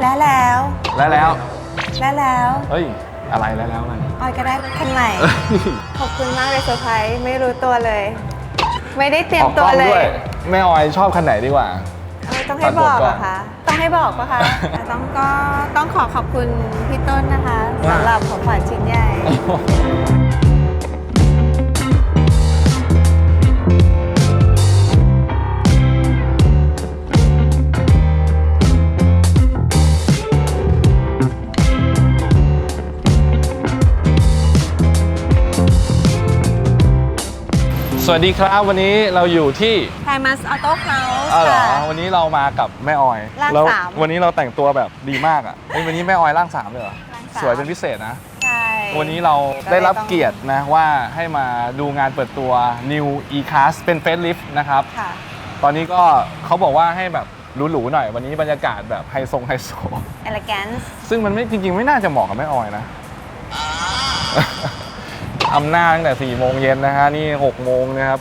และแล้วและแล้ว และแล้วเฮ้ย อะไรแล้วแล้วอะไรออยก็ได้รถคันใหม่ ขอบคุณมากเลยเซอร์ไพรส์ไม่รู้ตัวเลย ไม่ได้เตรียมตัวเลออกกล้องด้วยยแม่ออยชอบคันไหนดีกว่า เออต้องให้บอกตัดบทก่อนเหรอะคะ ต้องให้บอกปะคะแต่ต้องก็ต้องขอขอบคุณพี่ต้นนะคะว่าสำหรับของขวัญชิ้นใหญ่ สวัสดีครับวันนี้เราอยู่ที่ ไทมัสออโต้เฮาส์อ้าวเหรอค่ะ วันนี้เรามากับแม่ออยร่างแล้วสามวันนี้เราแต่งตัวแบบดีมากอะเอ้ยวันนี้แม่ออยร่างสามเลยเหรอร่างสาม สวยเป็นพิเศษนะ ใช่ วันนี้เราได้รับเกียรตินะว่าให้มาดูงานเปิดตัว New E-Class เป็น Facelift นะครับ ค่ะ ตอนนี้ก็เขาบอกว่าให้แบบหรูๆหน่อย วันนี้บรรยากาศแบบไฮโซไฮโซ elegance ซึ่งมันไม่จริงๆ ไม่น่าจะเหมาะกับแม่ออยนะ อำนาจตั้งแต่4โมงเย็นนะฮะนี่6โมงนะครับ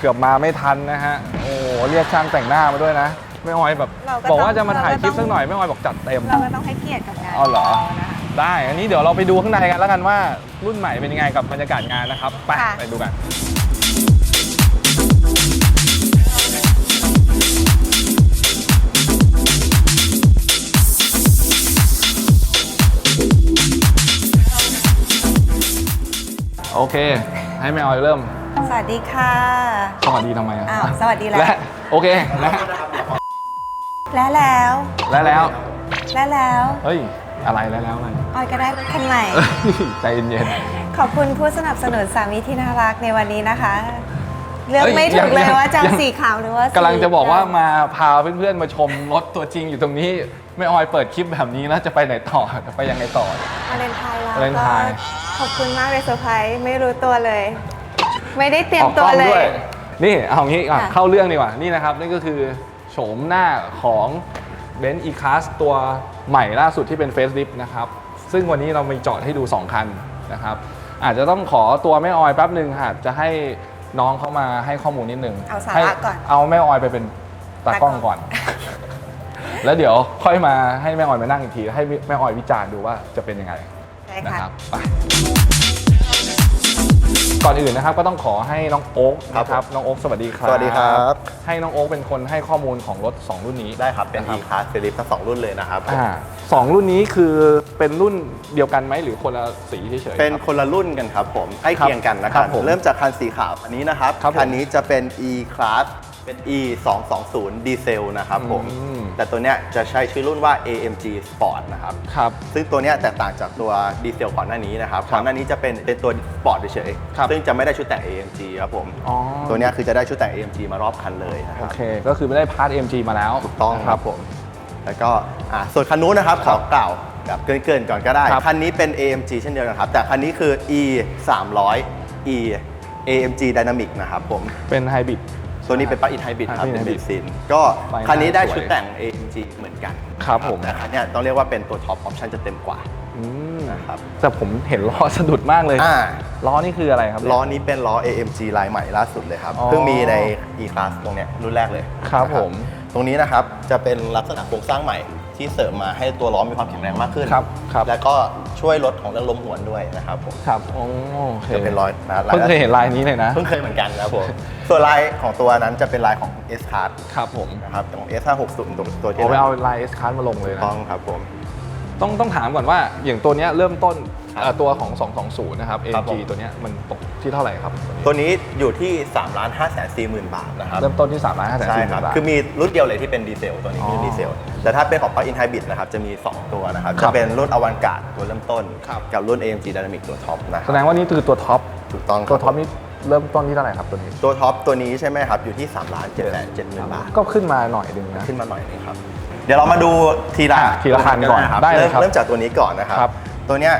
เกือบมาไม่ทันนะฮะโอ้โหเรียกช่างแต่งหน้ามาด้วยนะแม่ออยแบบเราก็บอกว่าต้องจะมาถ่ายคลิปเราก็ต้อง สักหน่อยแม่ออยบอกจัดเต็ม เราก็ต้องให้เกียรติกับงานอ๋อเหรอ ขงนะคะ ได้อันนี้เดี๋ยวเราไปดูข้างในกันแล้วกันว่ารุ่นใหม่เป็นยังไงกับบรรยากาศงานนะครับไปค่ะ ไปดูกัน โอเค ให้แม่ออยเริ่ม สวัสดีค่ะสวัสดีทำไมอะอ้าวสวัสดีแล้ว และโอเคและและแล้ว และแล้ว และแล้ว เฮ้ย อะไรแล้วแล้วอะไรออยก็ได้รถคันใหม่ เอ้ยใจเย็นขอบคุณผู้สนับสนุนสามีที่น่ารักในวันนี้นะคะ เลือกเอ้ยไม่ถูกเลยยังว่าจะยังเอาสีขาวหรือว่าๆสีกำลังจะบอกว่าดำมาพาเพื่อนๆมาชมรถตัวจริงอยู่ตรงนี้ไม่ออยเปิดคลิปแบบนี้แล้วจะไปไหนต่อจะไปยังไงต่อ วาเลนไทน์แล้ววาเลนไทน์ ก็ ขอบคุณมากเลยเซอร์ไพรส์ไม่รู้ตัวเลย ไม่ได้เตรียมออกตักวล้องเลด้วยยนี่เอางี้ก่อนค่ะ เข้าเรื่องดีกว่านี่นะครับ นี่ก็คือโฉมหน้าของ b e n z E-Class ตัวใหม่ล่าสุดที่เป็น Facelift นะครับ ซึ่งวันนี้เรามีจอดให้ดู 2 คันนะครับ อาจจะต้องขอตัวแม่ออยแป๊บหนึ่งค่ะจะให้น้องเข้ามาให้ข้อมูลนิดนึงเอาสาให้ระก่อนเอาแม่ออยไปเป็นตากล้องตากล้อง ก่อน แล้วเดี๋ยวค่อยมาให้แม่ออยมานั่งอีกที ให้แม่ออยวิจารณ์ดูว่าจะเป็นยังไง ใช่นะค่ะครับไปก่อนอื่นนะครับก็ต้องขอให้น้องโอ๊คครับนะครับน้องโอ๊คสวัสดีครับสวัสดีครับ ให้น้องโอ๊คเป็นคนให้ข้อมูลของรถ 2 รุ่นนี้ได้ครับ เป็นนะ E-Class เฟลิปทั้งสองรุ่นเลยนะครับอ่าสองรุ่นนี้คือเป็นรุ่นเดียวกันไหมหรือคนละสีเฉยๆเป็นครับคนละรุ่นกันครับผมใกล้เคียงกันนะคครัรับบผมเริ่มจากคันสีขาวอันนี้นะครับ ครับผม คันนี้จะเป็น E-Class เป็น E 2 2 0ดีเซลนะครับผม อืม แต่ตัวเนี้ยจะใช้ชื่อรุ่นว่า AMG Sport นะครับ ครับ ซึ่งตัวเนี้ยแตกต่างจากตัวดีเซลก่อนหน้านี้นะครับครับก่อนหน้านี้จะเป็นเป็นตัวสปอร์ตเฉยครับ ๆซึ่งจะไม่ได้ชุดแต่ง AMG ครับผม อ๋อตัวเนี้ยคือจะได้ชุดแต่ง AMG มารอบคันเลยนะคโอรับ เค ก็คือไม่ได้พาร์ท MG มาแล้วถูกต้องนะ ครับผม แล้วก็อ่าส่วนคันนู้นนะครับขอกล่าวแบบเกินๆก่อนก็ได้ ครับ คันนี้เป็น AMG เช่นเดียวกันครับ แต่คันนี้คือ E 300 E AMG Dynamic นะครับผม เป็นไฮบริด ตัวนี้เป็นปลั๊กอินไฮบริดครับ plug-in เป็นเบ hybrid นซินก็ไฟหน้าคันนี้ได้สวยชุดแต่ง AMG เหมือนกันครับผม แต่คันเนี้ยต้องเรียกว่าเป็นตัวท็อปออปชั่นจะเต็มกว่าอืมนะครับแต่ผมเห็นล้อสะดุดมากเลยอ่าล้อนี่คืออะไรครับล้อนี้เป็นล้อ AMG ลายใหม่ล่าสุดเลยครับอ๋อเพิ่งมีใน E-Class ตรงเนี้ยรุ่นแรกเลยครับนะผม ตรงนี้นะครับจะเป็นลักษณะโครงสร้างใหม่ที่เสริมมาให้ตัวล้อมีความแข็งแรงมากขึ้นครับครับแล้วก็ช่วยลดของเรื่องลมหวนด้วยนะครับผมครับโอโอเคจะเป็นรอยนะลายเพิ่งเคยเห็นลายนี้เลยนะเพิ่งเคยเหมือนกันนะครับผมส่วนลายของตัวนั้นจะเป็นลายของ S Card ครับผมนะครับของ S 5 6 0ตัวตัวที่ผมไปเอาลาย S Card มาลงเลยถูกนะต้องครับผมต้องต้องถามก่อนว่าอย่างตัวเนี้ยเริ่มต้น ครับ เอ่อตัวของ 220 นะครับ ครับ AMG ผมตัวเนี้ยมันตกที่เท่าไหร่ครับ ตัวนี้อยู่ที่3ล้าน5แสน4หมื่นบาทนะครับเริ่มต้นที่3ล้าน5แสนใช่สี่หคมื่รับนบาท คือมีรุ่นเดียวเลยที่เป็นดีเซลตัวนี้คืออดีเซล แต่ถ้าเป็นของ Plug-in Hybrid นะครับ จะมี 2 ตัวนะครับ ครัจะบเป็นรุ่นอวันการ์ดตัวเริ่มต้น ครับ กับรุ่น AMG Dynamic ตัวท็อปนะคแสรับดงว่านี่คือตัวท็อป ถูกต้องคตัรัวบท็อปนี่เริ่มต้นที่เท่าไหร่ครับตัวนี้ ตัวท็อปตัวนี้ใช่ไหมครับ อยู่ที่3ล้าน7แสน7หมื่นบาท ก็ขึ้นมาหน่อยหนึงนะ ขึ้นมาหน่อยนึงครับ เดี๋ยวเรามาดูทีละอะทีละคันก่อนนะครับได้เลยเริ่มครับเริ่มจากตัวนี้ก่อนนะครับ ครับ ตัวเนี้ย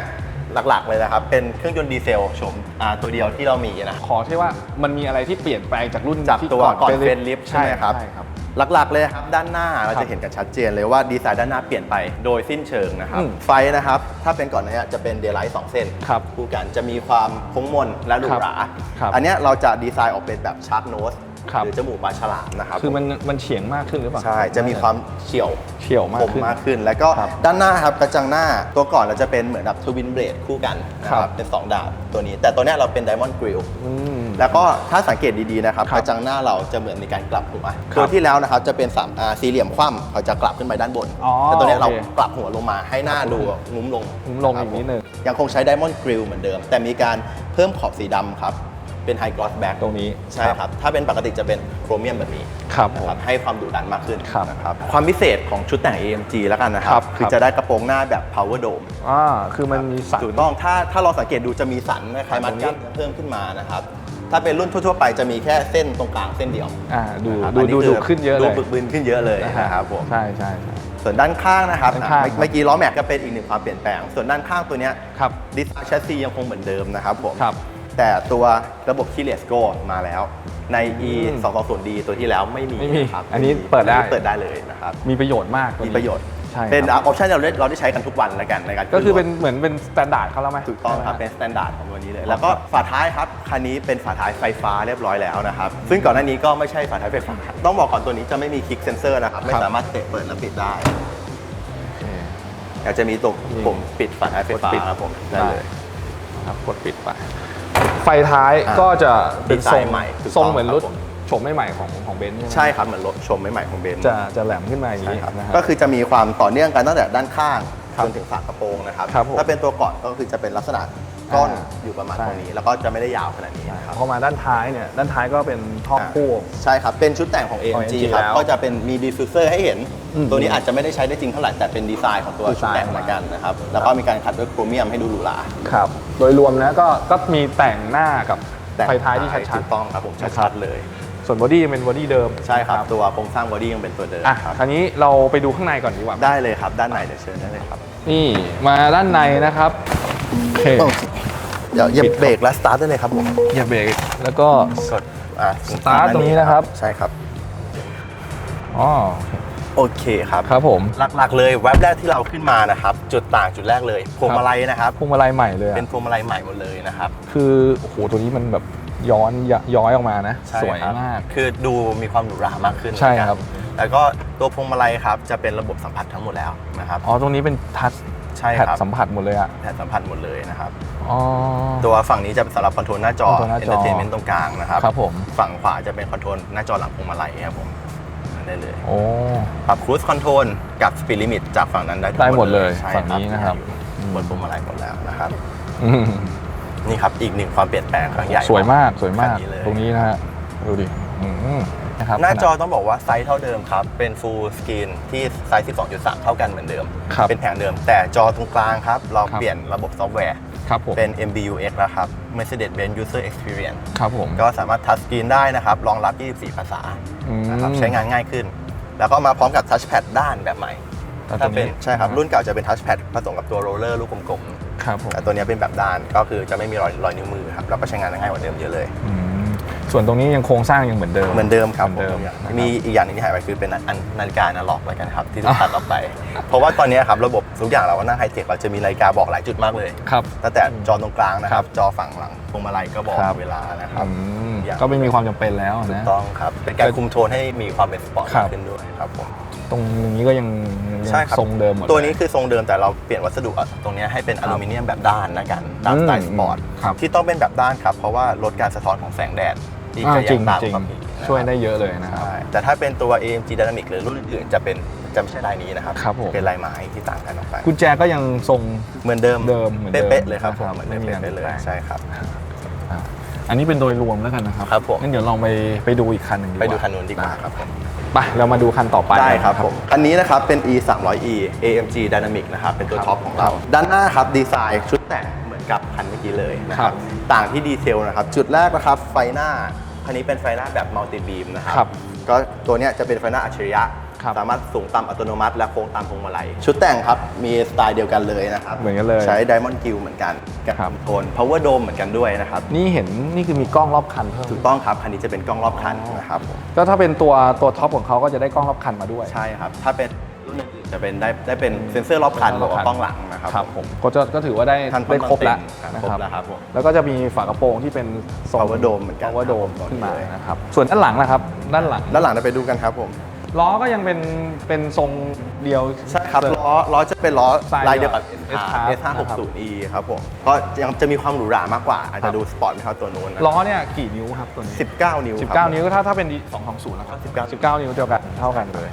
หลักๆ เลยนะครับ เป็นเครื่องยนต์ดีเซลโฉมอ่าตัวเดียวที่เรามีนะขอที่ว่ามันมีอะไรที่เปลี่ยนแปลงจากรุ่นจากที่ตัวก่อน Facelift เฟนลิฟใช่ไหมครับใช่ครับหลักๆเลยครับด้านหน้าเราครัจะบเห็นกันชัดเจนเลยว่าดีไซน์ด้านหน้าเปลี่ยนไปโดยสิ้นเชิงนะครับอืมไฟนะครับถ้าเป็นก่อนหนานี้จะเป็นเดย์ไลท์สองเส้นครับคู่กันจะมีความโค้งมนและหรูหราครับอันเนี้ยเราจะดีไซน์ออกเป็นแบบชาร์ปโนสครับ หรือจมูกปลาฉลามนะครับคือมันมันเฉียงมากขึ้นหรือเปล่าใช่จะมีความเฉียวเฉียวมากคมขึ้นมากขึ้น แล้วก็ครับด้านหน้าครับกระจังหน้าตัวก่อนเราจะเป็นเหมือนแบบทวินเบรดคู่กันนะคครัรับบเป็น 2 ดาบตัวนี้ แต่ตัวเนี้ยเราเป็นไดมอนด์กริลอืมแล้วก็ถ้าสังเกตดีๆนะครับครับกระจังหน้าเราจะเหมือนมีการกลับหัวครับตัวที่แล้วนะครับจะเป็นสามอ่าสี่เหลี่ยมคว่ำเขาจะกลับขึ้นไปด้านบนอ๋อแต่ตัวเนี้ยเราโอเคกลับหัวลงมาให้หน้าดูงุ้มลงงุ้มลงอีกนิดนึงยังคงใช้ไดมอนด์กริลเหมือนเดิม แต่มีการเพิ่มขอบสีดำครับ เป็นไฮกลอสแบ็กตรงนี้ใช่ครับ ถ้าเป็นปกติจะเป็นโครเมียมแบบนี้ครับนะผมครับให้ความดุดันมากขึ้นครับนะครับความพิเศษของชุดแต่ง AMG แล้วกันนะคครัรับบคือครับจะได้กระโปรงหน้าแบบ power dome อ่าคือมันมีสันถูกต้องถ้าถ้าเราสังเกตดูจะมีสันนะคล้ายตมัรดงนี้กล้ามเนื้อเพิ่มขึ้นมานะครับถ้าเป็นรุ่นทั่ว ๆ ไปจะมีแค่เส้นตรงกลางเส้นเดียวอ่าดูนะครับดูอันนี้ดูคืดูขึ้นเยอะเลยดูบึกบึนขึ้นเยอะเลยนะฮะนะครับผมใช่ใช่ใช่ส่วนด้านข้างนะครับด้านข้างอะเมื่อเมื่อกี้ล้อแม็กก็เป็นอีกหนึ่งความเปลี่ยนแปลง ส่วนด้านข้างตัวเนี้ยครับดิสแชสซียังคงเหมือนเดิมนะครับผมครับ แต่ตัวระบบคีเลสโกมาแล้วใน e อืม2 2 0 d ตัวที่แล้วไม่มีไม่มีครับอันนี้ไม่มีเปิดได้อันนี้เปิดได้เลยนะครับ มีประโยชน์มากตัวมีนี้ประโยชน์ ใช่ครับเป็นออปชั่นเราได้เราได้ใช้กันทุกวันแล้วกันในการก็คือเป็นขึ้รถเหมือนเป็นสแตนดาร์ดเขาแล้วไหม ถูกต้องครับเป็นสแตนดาร์ดของวันนี้เลย แล้วก็ฝาท้ายครับคันนี้เป็นฝาท้ายไฟฟ้าเรียบร้อยแล้วนะครับ ซึ่งก่อนหน้านี้ก็ไม่ใช่ฝาท้ายไฟฟ้า ต้องบอกก่อนตัวนี้จะไม่มีคลิกเซนเซอร์นะครับ ไม่สามารถเตะเปิดและปิดได้โอเคอยากจะมีตรงนี่ปุ่มปิดฝาท้ายไฟฟ้ากดปิด ครับผมได้เลย ครับกดปิดไป ไฟท้ายอ่าก็จะเป็นทรงดีไซน์ใหม่ถูกต้องทรงเหมือนรถครับผม โฉมใหม่ๆของของเบนซ์ใช่ไหมใช่ครับเหมือนรถชมใหม่ๆของเบนซ์จะจะแหลมขึ้นมาอย่างใช่นี้ครับนะฮะ ก็คือจะมีความต่อเนื่องกันตั้งแต่ด้านข้างครับจนถึงฝากระโปรงนะครับ ครับผม ถ้าเป็นตัวก่อนก็คือจะเป็นลักษณะ ก้อนอ่าอยู่ประมาณใช่ตรงนี้ แล้วก็จะไม่ได้ยาวขนาดนี้นะครับพอมาด้านท้ายเนี่ยด้านท้ายก็เป็นท่อคู่ใช่ครับ เป็นชุดแต่งของของ AMG AMG ครับแล้วก็จะเป็นมีดิฟฟิวเซอร์ให้เห็นอืมตัวนี้อาจจะไม่ได้ใช้ได้จริงเท่าไหร่แต่เป็นดีไซน์ของตัวดีไซชุดน์แต่งเหมือนกันนะครับแล้วก็มีการขัดด้วยโครเมียมให้ดูหรูหราครับโดยรวมนะก็ก็มีแต่งหน้ากับแต่งไฟท้ายที่ชัดถูกต้องครับผมนะครัชับดๆเลยๆส่วนบอดี้เป็นบอดี้เดิมใช่ครับ ตัวโครงสร้างบอดี้ยังเป็นตัวเดิมอะครับคราวนี้เราไปดูข้างในก่อนดีกว่าได้เลยครับ ด้านในเดี๋ยวเชิญได้เลยครับ นี่มาด้านในนะครับโอเค เดี๋ยวเหยียบเบรกและสตาร์ทได้เลยครับผมอย่าเบรกแล้วก็ กดอะสตาร์ทตรงนี้นะครับ ใช่ครับอ๋อโอเคครับ ครับผมหลักๆ เลยแว็บแรกที่เราขึ้นมานะครับ จุดต่างจุดแรกเลยพวงมาลัยนะครับ พวงมาลัยใหม่เลยอะเป็นพวงมาลัยใหม่หมดเลยนะครับ คือโอ้โหตัวนี้มันแบบย้อนยย้อยออกมานะ ใช่สวยครับมาก คือดูมีความหรูหรามากขึ้นใช่ครับ แล้วก็ตัวพวงมาลัยครับจะเป็นระบบสัมผัสทั้งหมดแล้วนะครับ อ๋อตรงนี้เป็นทัช ใช่แพดครับสัมผัสหมดเลยอะแผนสัมผัสหมดเลยนะครับ อ๋อ ตัวฝั่งนี้จะเป็นสำหรับคอนโทรลหน้าจอคอนโทรลหน้าจอ entertainment ตรงกลางนะครับครับผม ฝั่งขวาจะเป็นคอนโทรลหน้าจอหลังพวงมาลัยครับผมได้เลยโอ้ ปรับ cruise control กับ speed limit จากฝั่งนั้นได้ทั้งได้หมดเลยใช่ฝั่งนี้นะครับบนพวงมาลัยหมดแล้วนะครับ อืมนี่ครับอีกหนึ่งความเปลี่ยนแปลงครั้งใหญ่สวยมากสวยมากคันนี้เลย ตรงนี้นะฮะ ดูดิอืม นะครับหน้าจอขดต้องบอกว่าไซส์เท่าเดิมครับ เป็น full screen ที่ไซส์ 12.3 เท่ากันเหมือนเดิม ครับเป็นแผงเดิม แต่จอตรงกลางครับ เราครับ เปลี่ยนระบบซอฟต์แวร์ ครับผมเป็น MBUX แล้วครับ Mercedes-Benz User Experience ครับผมก็สามารถทัชสกรีนได้นะครับ รองรับ 24 ภาษาอืมนะครับใช้งานง่ายขึ้น แล้วก็มาพร้อมกับทัชแพดด้านแบบใหม่แต่ตถ้ารงเป็นนี้ใช่ครับ รุ่นเก่าจะเป็นทัชแพดผสมกับตัวโรลเลอร์ลูกกลมครับผมๆแต่ตัวนี้เป็นแบบด้านก็คือจะไม่มีรอยรอยนิ้วมือครับแล้วก็ใช้งานง่ายกว่าเดิมเยอะเลย อืม ส่วนตรงนี้ยังโครงสร้างยังเหมือนเดิม เหมือนเดิมครับเหมือนเดิมผมนะครับ มีอีกอย่างหนึงที่หายไปคือเป็นอันนาฬิกาอนาล็อกแล้วกันครับที่ถูกตัดออกไป เพราะว่าตอนนี้ครับระบบทุกอย่างเราก็หน้าไฮเทคเราจะมีนาฬิกาบอกหลายจุดมากเลย ครับ ตั้งแต่จอตรงกลางนะคครัรับบจอฝั่งหลังพวงมาลัยก็บอกครับ เวลานะครับ อืมอย่าง ก็ไม่มีความจำเป็นแล้วถูกนะ ต้องครับ เป็นการคุมโทนให้มีความเป็นสปอร์ตครับ ขึ้นด้วยครับผมตรงนี้ก็ยังยังใช่ครับทรงเดิมหมดตัวนี้เลย คือทรงเดิมแต่เราเปลี่ยนวัสดุอะตรงนี้ให้เป็นอลูมิเนียมแบบด้านนะกันตามสไตล์สปอร์ต ครับ ที่ต้องเป็นแบบด้านครับ เพราะว่าลดการสะท้อนของแสงแดด ที่อ่าจะจยัริงงตามจริงปกตินะครับช่วยได้เยอะเลยนะครับ ใช่แต่ถ้าเป็นตัว AMG Dynamic หรือรุ่นอื่นๆจะเป็นจะไม่ใช่ลายนี้นะครับครับผมเป็นลายไม้ที่ต่างกันออกไป กุญแจก็ยังทรง เหมือนเดิมเดิมเหมือนเดิมเป๊ะๆเลยครับผมนะครับเหมือนเดิมไม่มีอะไรเป๊ะๆเลยแปลก ใช่ครับ อะอันนี้เป็นโดยรวมแล้วกันนะครับครับผม งั้นเดี๋ยวลองไปไปดูอีกคันหนึ่งดีกไปว่าดูคันนู้นดีกว่าครับผม ไปเรามาดูคันต่อไปได้ครับนะ ผมอันนี้นะครับเป็น e 3 0 0 e AMG Dynamic นะครับเป็นตัวครับท็อปของเรา ด้านหน้าครับดีไซน์ชุดแต่งเหมือน กับคันเมื่อกี้เลยนะคครัรับ บต่างที่ดีเทลนะครับ จุดแรกนะครับไฟหน้า คันนี้เป็นไฟหน้าแบบมัลติบีมนะครัครับก็ตัวเนี้ยจะเป็นไฟหน้าอัจฉริยะ ครับ สามารถสูงต่ำอัตโนมัติและโค้งตามพวงมาลัย ชุดแต่งครับมีสไตล์เดียวกันเลยนะครับ เหมือนกันเลย ใช้ Diamond Gill เหมือนกันกับครับ โทน Power Dome เหมือนกันด้วยนะครับนี่เห็นนี่คือมีกล้องรอบคันเพิ่มถูกต้องครับคันนี้จะเป็นกล้องรอบคันนะครับผมก็ถ้าเป็นตัวตัวท็อปของเขาก็จะได้กล้องรอบคันมาด้วย ใช่ครับ ถ้าเป็น รุ่นอื่นๆจะเป็นได้ได้เป็นเซ็นเซอร์รอบคันบวกกับกล้องหลังนะครับครับผมก็จะก็ถือว่าได้ทันได้ครบแล้วทันนะครบครับแล้วครับผมแล้วก็จะมีฝากระโปรงที่เป็นทรง Power Dome เหมือนกัน power dome ครับขึ้นมาเลยนะครับส่วนด้านหลังนะครับด้านหลังด้านหลังเราไปดูกันครับผมล้อก็ยังเป็นเป็นทรงเดียวใช่ครับล้อล้อจะเป็นล้อสายลายเดียวกับเดียวกับ S S560E ครับผมก็ยังจะมีความหรูหรามากกว่า อาจครัจะบดูสปอร์ตไม่เท่าตัวนู้นนะล้อเนี่ยกี่นิ้วครับตัวนี้ 19 นิ้วครับ19 นิ้วก็ถ้าถ้าเป็น 220 แล้วครับ19 19 นิ้วเดียวกันเท่ากันเลย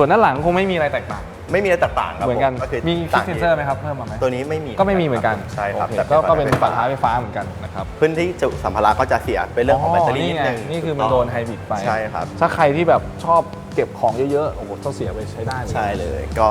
ส่วนด้านหลังคงไม่มีอะไรแตกต่าง ไม่มีอะไรแตกต่างครับเหมือนกันผคืมีฟิต่ากงเซนเซอร์ไหมครับเพิ่มมาไหมตัวนี้ไม่มีก็ไม่มีเหมือนกันใช่ครับโอเแต่ก็ก็เป็นฝาไฟท้ายไฟฟ้าเหมือนกันนะครับ พื้นที่จุสัมภาระก็จะเสียเป็นเรื่องของแบตเตอรี่นิดไงนึงนี่คือมันโดนไฮบริดไป ใช่ครับ ถ้าใครที่แบบชอบเก็บของเยอะๆ โอ้โหต้องเสียไปใช้ได้เลยใช่เลยก็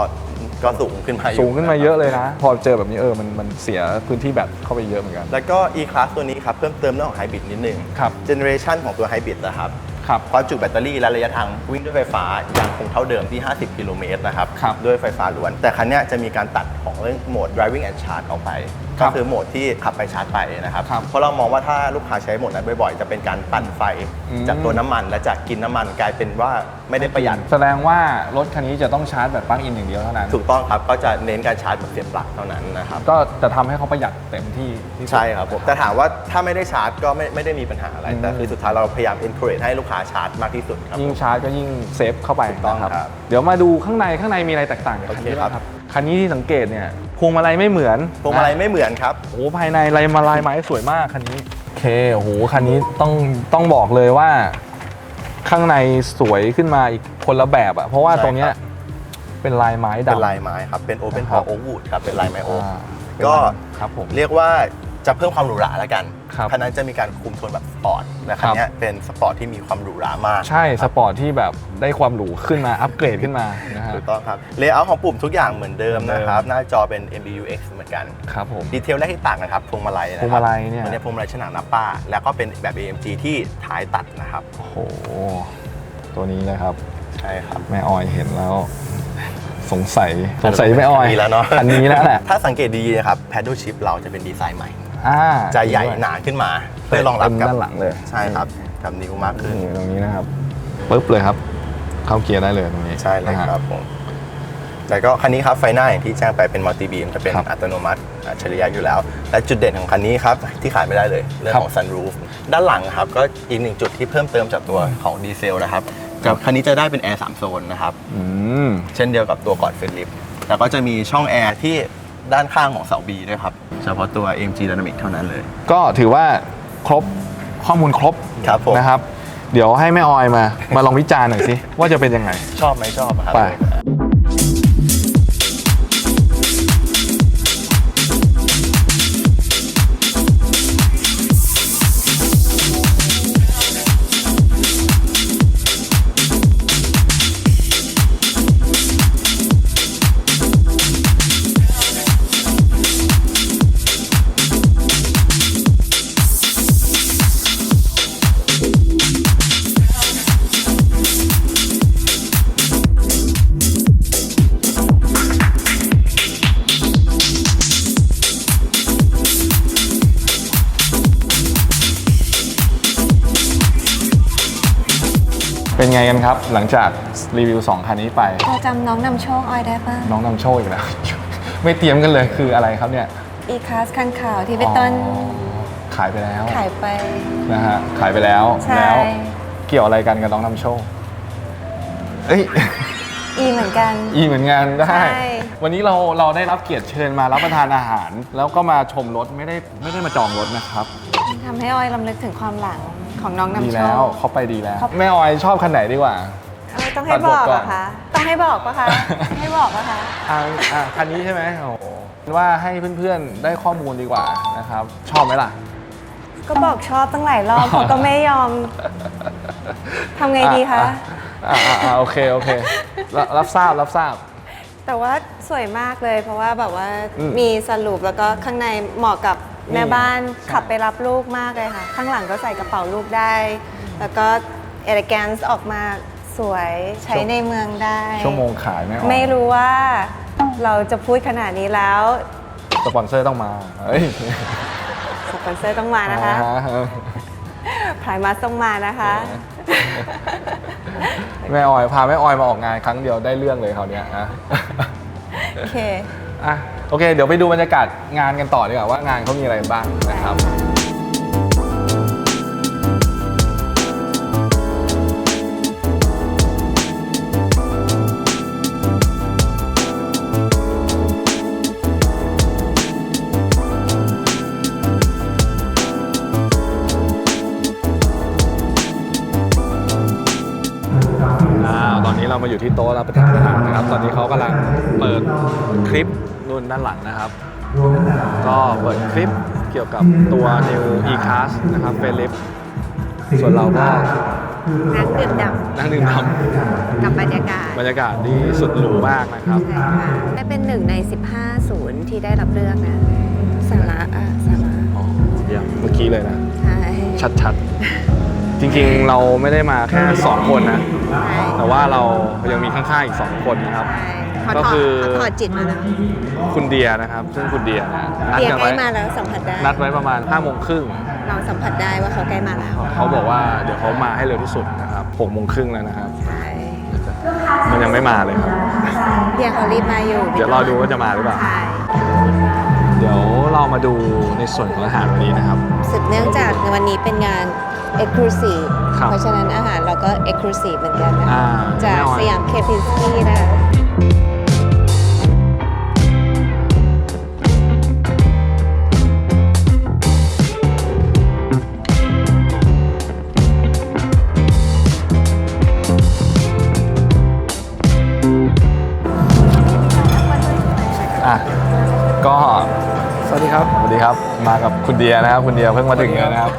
ก็สูงขึ้นมาอยู่สูงขึ้นมาเยอะเลยนะ พอเจอแบบนี้เออมันมันเสียพื้นที่แบตเข้าไปเยอะเหมือนกัน แล้วก็ E-Class ตัวนี้ครับเพิ่มเติมเรื่องของไฮบริดนิดนึงครับเจเนอเรชันของตัวไฮบริดนะครับ ครับความจุแบตเตอรี่และระยะทางวิ่งด้วยไฟฟ้ายังคงเท่าเดิมที่ 50 กิโลเมตรนะครับ ครับ ด้วยไฟฟ้าล้วน แต่คันเนี้ยจะมีการตัดของเรื่องโหมด driving and charge ออกไปครั ก็บคือโหมดที่ขับไปชาร์จไปนะครับครับ เพราะเรามองว่าถ้าลูกค้าใช้โหมดนั้นบ่อยๆ จะเป็นการปั่นไฟอืมจากตัวน้ำมัน และจากกินน้ำมันกลายเป็นว่าไม่ได้ประหยัด แสดงว่ารถคันนี้จะต้องชาร์จแบบปลั๊กอินอย่างเดียวเท่านั้น ถูกต้องครับ ก็จะเน้นการชาร์จแบบเสียบปลั๊กเท่านั้นนะครับ ก็จะทำให้เขาประหยัดเต็มที่ที่สุดใช่ครับผมแต่ถามว่าถ้าไม่ได้ชาร์จก็ไม่ไม่ได้มีปัญหาอะไร แต่คือสุดท้ายเราพยายาม encourage ให้ลูกค้าชาร์จมากที่สุดครับ ยิ่งชาร์จก็ยิ่งเซฟเข้าไปถูกต้องนะครับ เดี๋ยวมาดูข้างในข้างในมีอะไรแตกต่างจากคันนี้โอเคบ้างคครัรับบ คันนี้ที่สังเกตเนี่ยพวงมาลัยไม่เหมือนพวงมาลัยนะไม่เหมือนครับโอ้โหภายในลายมาลายไม้สวยมากคันนี้โอเคโอ้โหคันนี้ต้องต้องบอกเลยว่า ข้างในสวยขึ้นมาอีกคนละแบบอะเพราะว่าใช่ตรงเนี้ยครับเป็นลายไม้ดำเป็นลายไม้ครับเป็น open ครับ core oak wood ครับเป็นลายไม้โอ๊กอ่าก็ครับผมเรียกว่า จะเพิ่มความหรูหราแล้วกันครับ คันนั้นจะมีการคุมโทนแบบสปอร์ตและคันครับเนี้ยเป็นสปอร์ตที่มีความหรูหรามากใช่สปอร์ตที่แบบได้ความหรูขึ้นมา อัปเกรดขึ้นมานะฮะ ถูกต้องครับเลเยอร์ของปุ่มทุกอย่างเหมือนเดิมเหมือนเดิม นะครับ หน้าจอเป็น MBUX เหมือนกัน ครับผม ดีเทลแรกที่ต่างกันครับพวงมาลัยนะครับพวงมาลัยเนี่ย มันจะพวงมาลัยฉนางนับป้า แล้วก็เป็นแบบ AMG ที่ท้ายตัดนะครับ โอ้โห ตัวนี้นะครับ ใช่ครับ แม่ออยเห็นแล้ว สงสัยสงสัยแม่ออยคันนี้แล้วเนาะคันนี้แล้วแหละ ถ้าสังเกตดีๆนะครับ paddle shift เราจะเป็นดีไซน์ใหม่ อ่าจะใหญ่หนาขึ้นมาเพื่อรองรับเต็มกับด้านหลังเลยใช่ครับกับนิ้วมากขึ้นนี่ตรงนี้นะครับปึ๊บเลยครับ เข้าเกียร์ได้เลยตรงนี้ใช่เลยนะฮะครับผมแต่ก็คันนี้ครับไฟหน้าอย่างที่แจ้งไปเป็นมัลติบีมจะเป็นครับอัตโนมัติอัจฉริยะอยู่แล้ว และจุดเด่นของคันนี้ครับที่ขาดไม่ได้เลยเรื่องของ sunroof ด้านหลังครับก็อีกหนึ่งจุดที่เพิ่มเติมจากตัวของดีเซลนะครับกับคันนี้จะได้เป็นแอร์3โซนนะครับอืมเช่นเดียวกับตัวก่อนเฟรนลิฟแล้วก็จะมีช่องแอร์ที่ ด้านข้างของเสา B ด้วยครับ เฉพาะตัว AMG Dynamic เท่านั้นเลย ก็ถือว่าครบข้อมูลครบครับผม นะครับ เดี๋ยวให้แม่ออยมา มาลองวิจารณ์หน่อยสิ ว่าจะเป็นยังไง ชอบไหมชอบครับ ไป เป็นไงกันครับ หลังจากรีวิว 2 คันนี้ไป พอจำน้องนำโชคออยได้ป่ะ น้องนำโชคอีกแล้ว ไม่เตรียมกันเลยคืออะไรครับเนี่ยอีคลาสคันขาวที่พี่ต้นอ๋อขายไปแล้วขายไป นะฮะขายไปแล้วใช่ แล้ว เกี่ยวอะไรกันกับน้องนำโชคเอ้ย อีเหมือนกัน อีเหมือนงานได้ ใช่ วันนี้เราเราได้รับเกียรติเชิญมารับประทานอาหาร แล้วก็มาชมรถไม่ได้ไม่ได้มาจองรถนะครับ ทำให้ออยลำลึกถึงความหลัง ของน้องดีนำโชแล้ว ค เขาไปดีแล้ว ครับ แม่ออยชอบคันไหนดีกว่า เออต้องให้บอกตัดบทก่เหรอนอคะ ต้องให้บอกปะคะ ให้บอกปะคะอ่าอ่าคันนี้ใช่ไหมโอ้โหว่าให้เพื่อนๆได้ข้อมูลดีกว่านะครับ ชอบไหมล่ะ ก็บอกชอบตั้งหลายรอบเขาก็ไม่ยอม ทำไงดีคะ อ่าอ่าอ่าโอเค โอเค รับรับทราบ รับทราบ แต่ว่าสวยมากเลย เพราะว่าแบบว่าอืม มีสรุปแล้วก็ข้างในเหมาะกับ แม่บ้านใช่ขับไปรับลูกมากเลยค่ะ ข้างหลังก็ใส่กระเป๋าลูกได้ แล้วก็เอ e แกนซ์ออกมาสวยใช้ในเมืองได้ ชั่วโมงขายแม่ออยไม่รู้ว่าเราจะพูดขนาดนี้แล้ว สปอนเซอร์ต้องมาเฮ้ยสปอนเซอร์ต้องมานะคะอ่าฮะพายมาต้องมานะคะโแม่ออยพาแม่ออยมาออกงานครั้งเดียวได้เรื่องเลยคราวเนี้ยนะโอเค อะโอเค เดี๋ยวไปดูบรรยากาศงานกันต่อดีกว่าว่างานเขามีอะไรบ้างนะครับอ่าตอนนี้เรามาอยู่ที่โต๊ะรับประทานอาหารนะครับ ตอนนี้เขากำลังเปิดคลิป นู่นด้านหลังนะครับ ก็เปิดคลิปเกี่ยวกับตัว New E-Class นะครับเฟลิปส่วนเราก็นั่งดื่มด่นั่งดื่มด่ำกับบรรยากาศำบรรยากาศที่สุดหรูมากนะครับใช่ค่ะได้เป็นหนึ่งใน 15 ศูนย์ที่ได้รับเลือกนะสาระอะสาระอ๋อเยี่ยมเมื่อกี้เลยนะ ใช่ชัดๆ จริงๆเราไม่ได้มาแค่ 2 คนนะ ใช่แต่ว่าเรายังมีข้างๆอีก 2 คนนะครับ ใช่ เขาก็ถอดคือเขาถอดจิตมาแล้วคุณเดียนะครับ ซึ่งคุณเดียนะนัดเดียกันใกล้ไว้มาแล้วสัมผัสได้ นัดไว้ประมาณ5โมงครึ่ง เราสัมผัสได้ว่าเขาใกล้มาแล้วเขาบอกว่าเดี๋ยวเขามาให้เร็วที่สุดนะครับ6โมงครึ่งแล้วนะครับ ใช่มันยังไม่มาเลยครับเพียเขารีบมาอยู่เดี๋ยวรอดูว่าจะมาหรือเปล่า ใช่เดี๋ยวเรามาดูในส่วนของอาหารวันนี้นะครับ สืบเนื่องจากในวันนี้เป็นงาน Exclusive ครับเพราะฉะนั้นอาหารเราก็ Exclusive เหมือนกันนะอ่าจากแน่นอน สยามเคปิสกี้นะคะอะ คุณเดียนะครับคุณเดียเพิ่งมาถึงเลยนะครับ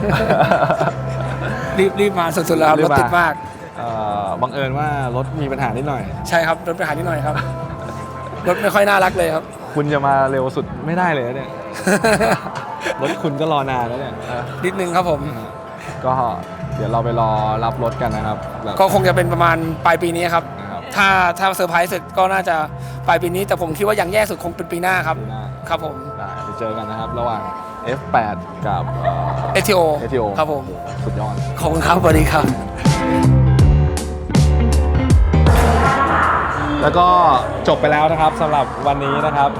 รีบรีบมาสุดๆแล้วครับรถติดมาก เอ่อบังเอิญว่ารถมีปัญหานิดหน่อย ใช่ครับรถไปหานิดหน่อยครับ รถไม่ค่อยน่ารักเลยครับ คุณจะมาเร็วสุดไม่ได้เลยนะเนี่ย รถคุณก็รอนานแล้วเนี่ยอะนิดนึงครับผม ก็เดี๋ยวเราไปรอรับรถกันนะครับแล้วก็คงจะเป็นประมาณปลายปีนี้ครับ นะครับถ้าถ้าเซอร์ไพรส์เสร็จก็น่าจะปลายปีนี้ แต่ผมคิดว่าอย่างแย่สุดคงเป็นปีหน้าครับ ปีหน้าครับผม ได้ไปเจอกันนะครับ ระหว่าง F8 กับเอ่อ เอทีโอ ATO ครับผม สุดยอด ขอบคุณครับสวัสดีครับ แล้วก็จบไปแล้วนะครับสำหรับวันนี้นะครับ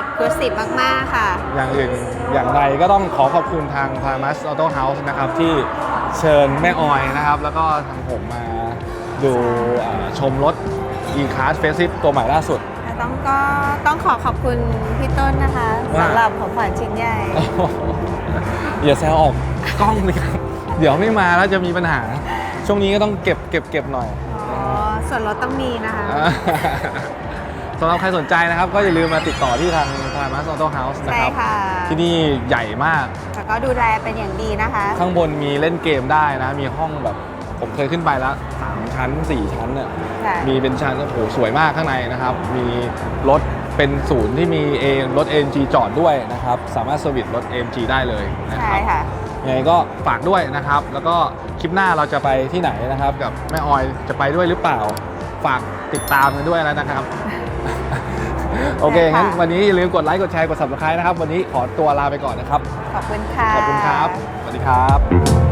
Exclusive มาก ๆ ค่ะ อย่างอื่นอย่างใดก็ต้องขอขอบคุณทาง p r i m a s Auto House นะครับ ที่เชิญแม่ออยนะครับ แล้วก็ทางผมมาดูเอ่อชมรถ E-Class Facelift ตัวใหม่ล่าสุด ต้องก็ต้องขอขอบคุณพี่ต้นนะคะว่า สำหรับของขวัญชิ้นใหญ่อย่าแซวออกกล้องเลยครับ เดี๋ยวไม่มาแล้วจะมีปัญหา ช่วงนี้ก็ต้องเก็บเก็บเก็บหน่อย อ๋อ ส่วนลดต้องมีนะคะสำหรับใครสนใจนะครับ ก็อย่าลืมมาติดต่อที่ทาง p r i m a s Auto House นะใช่ครับ ค่ะ ที่นี่ใหญ่มาก แล้วก็ดูแลเป็นอย่างดีนะคะ ข้างบนมีเล่นเกมได้นะ มีห้องแบบ ผมเคยขึ้นไปแล้ว3 ชั้น 4 ชั้นเนี่ยใช่ มีเป็นชั้นโอ้โหสวยมากข้างในนะครับ มีรถเป็นศูนย์ที่มีเอรถ AMG จอดด้วยนะครับ สามารถเซอร์วิสรถ AMG ได้เลยนะคใช่รับ ค่ะ ยังไงก็ฝากด้วยนะครับ แล้วก็คลิปหน้าเราจะไปที่ไหนนะครับ กับแม่ออยจะไปด้วยหรือเปล่า ฝากติดตามกันด้วยแล้วนะครับ โอเคได้ค่ะงั้นวันนี้อย่าลืมกดไลค์กดแชร์กด subscribe นะครับ วันนี้ขอตัวลาไปก่อนนะครับ ขอบคุณค่ะ ขอบคุณครับ สวัสดีครับ